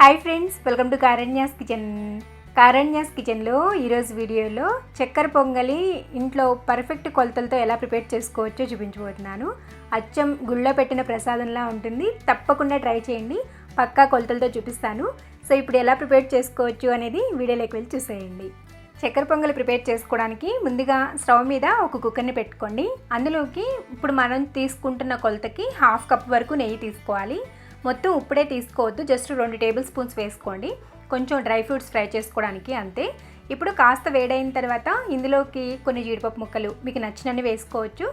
Hi friends welcome to Karanya's kitchen Karanya's కిచెన్లో ఈరోజు వీడియోలో చక్కెర పొంగలి ఇంట్లో పర్ఫెక్ట్ కొలతలతో ఎలా ప్రిపేర్ చేసుకోవచ్చో చూపించబోతున్నాను. అచ్చం గుళ్ళో పెట్టిన ప్రసాదంలా ఉంటుంది. తప్పకుండా ట్రై చేయండి. పక్కా కొలతలతో చూపిస్తాను. సో ఇప్పుడు ఎలా ప్రిపేర్ చేసుకోవచ్చు అనేది వీడియోలోకి వెళ్ళి చూసేయండి. చక్కెర పొంగలి ప్రిపేర్ చేసుకోవడానికి ముందుగా స్టవ్ మీద ఒక కుక్కర్ని పెట్టుకోండి. అందులోకి ఇప్పుడు మనం తీసుకుంటున్న కొలతకి హాఫ్ కప్ వరకు నెయ్యి తీసుకోవాలి. మొత్తం ఇప్పుడే తీసుకోవద్దు జస్ట్ రెండు టేబుల్ స్పూన్స్ వేసుకోండి. కొంచెం డ్రై ఫ్రూట్స్ ఫ్రై చేసుకోవడానికి అంతే. ఇప్పుడు కాస్త వేడైన తర్వాత ఇందులోకి కొన్ని జీడిపప్పు ముక్కలు మీకు నచ్చినన్ని వేసుకోవచ్చు.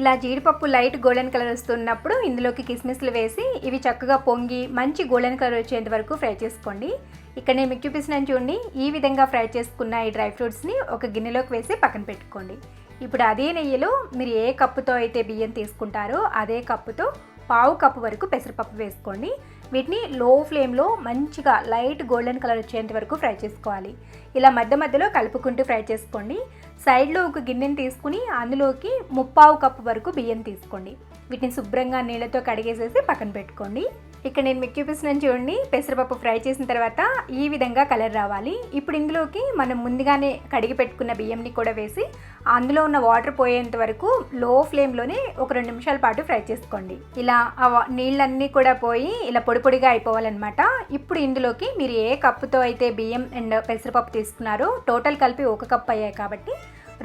ఇలా జీడిపప్పు లైట్ గోల్డెన్ కలర్ వస్తున్నప్పుడు ఇందులోకి కిస్మిస్లు వేసి ఇవి చక్కగా పొంగి మంచి గోల్డెన్ కలర్ వచ్చేంత వరకు ఫ్రై చేసుకోండి. ఇక్కడ నేను మీకు చూపిస్తున్నాను చూడండి ఈ విధంగా ఫ్రై చేసుకున్న ఈ డ్రై ఫ్రూట్స్ని ఒక గిన్నెలోకి వేసి పక్కన పెట్టుకోండి. ఇప్పుడు అదే నెయ్యిలో మీరు ఏ కప్పుతో అయితే బియ్యం తీసుకుంటారో అదే కప్పుతో పావు కప్పు వరకు పెసరపప్పు వేసుకోండి. వీటిని లో ఫ్లేమ్లో మంచిగా లైట్ గోల్డెన్ కలర్ వచ్చేంత వరకు ఫ్రై చేసుకోవాలి. ఇలా మధ్య మధ్యలో కలుపుకుంటూ ఫ్రై చేసుకోండి. సైడ్లో ఒక గిన్నెని తీసుకుని అందులోకి ముప్పావు కప్పు వరకు బియ్యం తీసుకోండి. వీటిని శుభ్రంగా నీళ్ళతో కడిగేసేసి పక్కన పెట్టుకోండి. ఇక్కడ నేను మీకు చూపిస్తున్నాను చూడండి. పెసరపప్పు ఫ్రై చేసిన తర్వాత ఈ విధంగా కలర్ రావాలి. ఇప్పుడు ఇందులోకి మనం ముందుగానే కడిగి పెట్టుకున్న బియ్యంని కూడా వేసి అందులో ఉన్న వాటర్ పోయేంత వరకు లో ఫ్లేమ్లోనే ఒక రెండు నిమిషాల పాటు ఫ్రై చేసుకోండి. ఇలా ఆ నీళ్ళన్నీ కూడా పోయి ఇలా పొడి పొడిగా అయిపోవాలన్నమాట. ఇప్పుడు ఇందులోకి మీరు ఏ కప్పుతో అయితే బియ్యం అండ్ పెసరపప్పు తీసుకున్నారో టోటల్ కలిపి ఒక కప్ అయ్యాయి కాబట్టి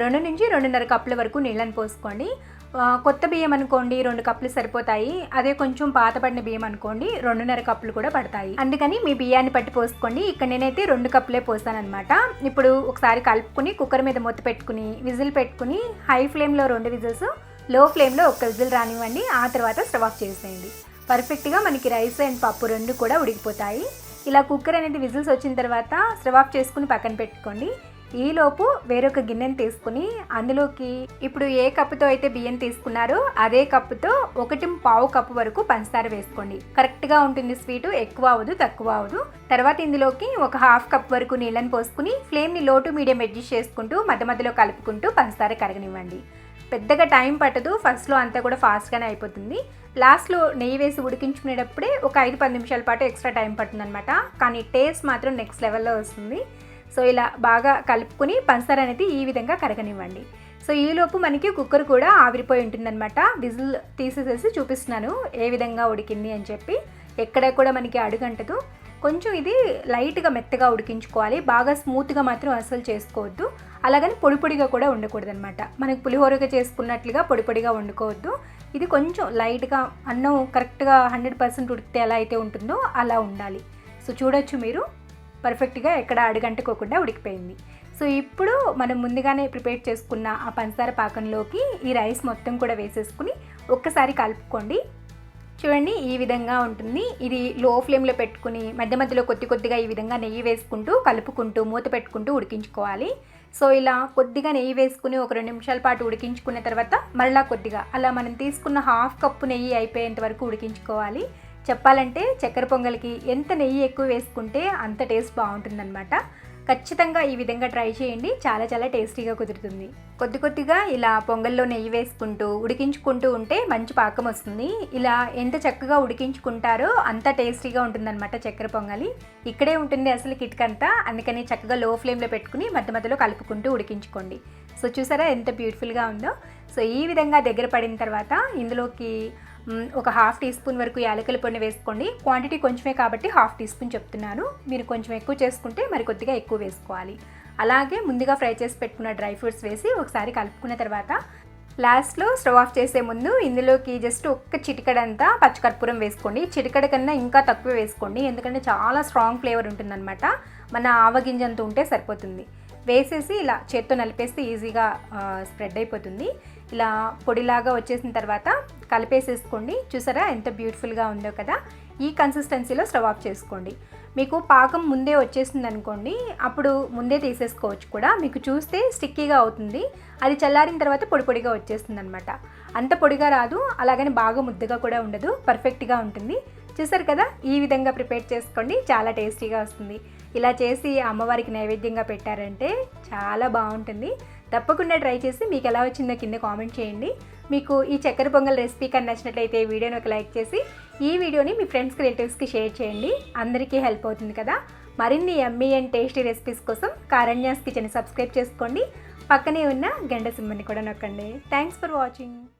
రెండు నుంచి రెండున్నర కప్పుల వరకు నీళ్ళని పోసుకోండి. కొత్త బియ్యం అనుకోండి రెండు కప్పులు సరిపోతాయి. అదే కొంచెం పాతపడిన బియ్యం అనుకోండి రెండున్నర కప్పులు కూడా పడతాయి. అందుకని మీ బియ్యాన్ని పట్టి పోసుకోండి. ఇక్కడ నేనైతే రెండు కప్పులే పోసానమాట ఇప్పుడు ఒకసారి కలుపుకుని కుక్కర్ మీద మూత పెట్టుకుని విజిల్ పెట్టుకుని హై ఫ్లేమ్లో రెండు విజిల్స్లో ఫ్లేమ్లో ఒక విజిల్ రానివ్వండి. ఆ తర్వాత స్టవ్ ఆఫ్ చేసేయండి. పర్ఫెక్ట్గా మనకి రైస్ అండ్ పప్పు రెండు కూడా ఉడికిపోతాయి. ఇలా కుక్కర్ అనేది విజిల్స్ వచ్చిన తర్వాత స్టవ్ ఆఫ్ చేసుకుని పక్కన పెట్టుకోండి. ఈలోపు వేరొక గిన్నెని తీసుకుని అందులోకి ఇప్పుడు ఏ కప్పుతో అయితే బియ్యం తీసుకున్నారో అదే కప్పుతో ఒకటి పావు కప్పు వరకు పంచదార వేసుకోండి. కరెక్ట్గా ఉంటుంది స్వీటు ఎక్కువ అవ్వదు తక్కువ అవ్వదు. తర్వాత ఇందులోకి ఒక హాఫ్ కప్ వరకు నీళ్ళని పోసుకుని ఫ్లేమ్ని లో టు మీడియం అడ్జస్ట్ చేసుకుంటూ మధ్య మధ్యలో కలుపుకుంటూ పంచదార కరగనివ్వండి. పెద్దగా టైం పట్టదు ఫస్ట్లో అంతా కూడా ఫాస్ట్గానే అయిపోతుంది. లాస్ట్లో నెయ్యి వేసి ఉడికించుకునేటప్పుడే ఒక ఐదు పది నిమిషాల పాటు ఎక్స్ట్రా టైం పడుతుందన్నమాట. కానీ టేస్ట్ మాత్రం నెక్స్ట్ లెవెల్లో వస్తుంది. సో ఇలా బాగా కలుపుకుని పంచదార అనేది ఈ విధంగా కరగనివ్వండి. సో ఈలోపు మనకి కుక్కర్ కూడా ఆవిరిపోయి ఉంటుందన్నమాట. విజిల్ తీసేసేసి చూపిస్తున్నాను ఏ విధంగా ఉడికింది అని చెప్పి. ఎక్కడ కూడా మనకి అడుగంటదు. కొంచెం ఇది లైట్గా మెత్తగా ఉడికించుకోవాలి. బాగా స్మూత్గా మాత్రం అస్సలు చేసుకోవద్దు. అలాగని పొడి పొడిగా కూడా ఉండకూడదు అనమాట మనకి పులిహోరగా చేసుకున్నట్లుగా పొడి పొడిగా వండుకోవద్దు. ఇది కొంచెం లైట్గా అన్నం కరెక్ట్గా హండ్రెడ్ పర్సెంట్ ఉడికితే ఎలా అయితే ఉంటుందో అలా ఉండాలి. సో చూడొచ్చు మీరు. పర్ఫెక్ట్గా ఎక్కడ అడుగంటుకోకుండా ఉడికిపోయింది. సో ఇప్పుడు మనం ముందుగానే ప్రిపేర్ చేసుకున్న ఆ పంచదార పాకంలోకి ఈ రైస్ మొత్తం కూడా వేసేసుకుని ఒక్కసారి కలుపుకోండి. చూడండి ఈ విధంగా ఉంటుంది. ఇది లో ఫ్లేమ్లో పెట్టుకుని మధ్య మధ్యలో కొద్ది కొద్దిగా ఈ విధంగా నెయ్యి వేసుకుంటూ కలుపుకుంటూ మూత పెట్టుకుంటూ ఉడికించుకోవాలి. సో ఇలా కొద్దిగా నెయ్యి వేసుకుని ఒక రెండు నిమిషాల పాటు ఉడికించుకున్న తర్వాత మళ్ళా కొద్దిగా అలా మనం తీసుకున్న హాఫ్ కప్పు నెయ్యి అయిపోయేంత వరకు ఉడికించుకోవాలి. చెప్పాలంటే చక్కెర పొంగల్కి ఎంత నెయ్యి ఎక్కువ వేసుకుంటే అంత టేస్ట్ బాగుంటుందన్నమాట. ఖచ్చితంగా ఈ విధంగా ట్రై చేయండి. చాలా చాలా టేస్టీగా కుదురుతుంది. కొద్ది కొద్దిగా ఇలా పొంగల్లో నెయ్యి వేసుకుంటూ ఉడికించుకుంటూ ఉంటే మంచి పాకం వస్తుంది. ఇలా ఎంత చక్కగా ఉడికించుకుంటారో అంత టేస్టీగా ఉంటుందన్నమాట చక్కెర పొంగలి. ఇక్కడే ఉంటుంది అసలు కిట్క్ అంతా అందుకని చక్కగా లో ఫ్లేమ్లో పెట్టుకుని మధ్య మధ్యలో కలుపుకుంటూ ఉడికించుకోండి. సో చూసారా ఎంత బ్యూటిఫుల్గా ఉందో. సో ఈ విధంగా దగ్గర పడిన తర్వాత ఇందులోకి ఒక హాఫ్ టీ స్పూన్ వరకు యాలకుల పొడిని వేసుకోండి. క్వాంటిటీ కొంచెమే కాబట్టి హాఫ్ టీ స్పూన్ చెప్తున్నాను. మీరు కొంచెం ఎక్కువ చేసుకుంటే మరి కొద్దిగా ఎక్కువ వేసుకోవాలి. అలాగే ముందుగా ఫ్రై చేసి పెట్టుకున్న డ్రై ఫ్రూట్స్ వేసి ఒకసారి కలుపుకున్న తర్వాత లాస్ట్లో స్టవ్ ఆఫ్ చేసే ముందు ఇందులోకి జస్ట్ ఒక్క చిటికడంతా పచ్చకర్పూరం వేసుకోండి. చిటికడ కన్నా ఇంకా తక్కువ వేసుకోండి. ఎందుకంటే చాలా స్ట్రాంగ్ ఫ్లేవర్ ఉంటుందన్నమాట. మన ఆవగింజంత ఉంటే సరిపోతుంది. వేసేసి ఇలా చేత్తో నలిపేస్తే ఈజీగా స్ప్రెడ్ అయిపోతుంది. ఇలా పొడిలాగా వచ్చేసిన తర్వాత కలిపేసేసుకోండి. చూసారా ఎంత బ్యూటిఫుల్గా ఉందో కదా? ఈ కన్సిస్టెన్సీలో స్టవ్ ఆఫ్ చేసుకోండి. మీకు పాకం ముందే వచ్చేసింది అనుకోండి అప్పుడు ముందే తీసేసుకోవచ్చు కూడా. మీకు చూస్తే స్టిక్కీగా అవుతుంది. అది చల్లారిన తర్వాత పొడి పొడిగా వచ్చేస్తుంది అనమాట అంత పొడిగా రాదు అలాగని బాగా ముద్దగా కూడా ఉండదు. పర్ఫెక్ట్గా ఉంటుంది. చూసారు కదా? ఈ విధంగా ప్రిపేర్ చేసుకోండి. చాలా టేస్టీగా వస్తుంది. ఇలా చేసి అమ్మవారికి నైవేద్యంగా పెట్టారంటే చాలా బాగుంటుంది. తప్పకుండా ట్రై చేసి మీకు ఎలా వచ్చిందో కింద కామెంట్ చేయండి. మీకు ఈ చక్కెర పొంగల్ రెసిపీ కానీ నచ్చినట్లయితే వీడియోని ఒక లైక్ చేసి ఈ వీడియోని మీ ఫ్రెండ్స్కి రిలేటివ్స్కి షేర్ చేయండి. అందరికీ హెల్ప్ అవుతుంది కదా. మరిన్ని ఎమ్మీ అండ్ టేస్టీ రెసిపీస్ కోసం కారణ్యాస్ కిచెన్ సబ్స్క్రైబ్ చేసుకోండి. పక్కనే ఉన్న గెండ సింబల్ని కూడా నొక్కండి. Thanks for watching.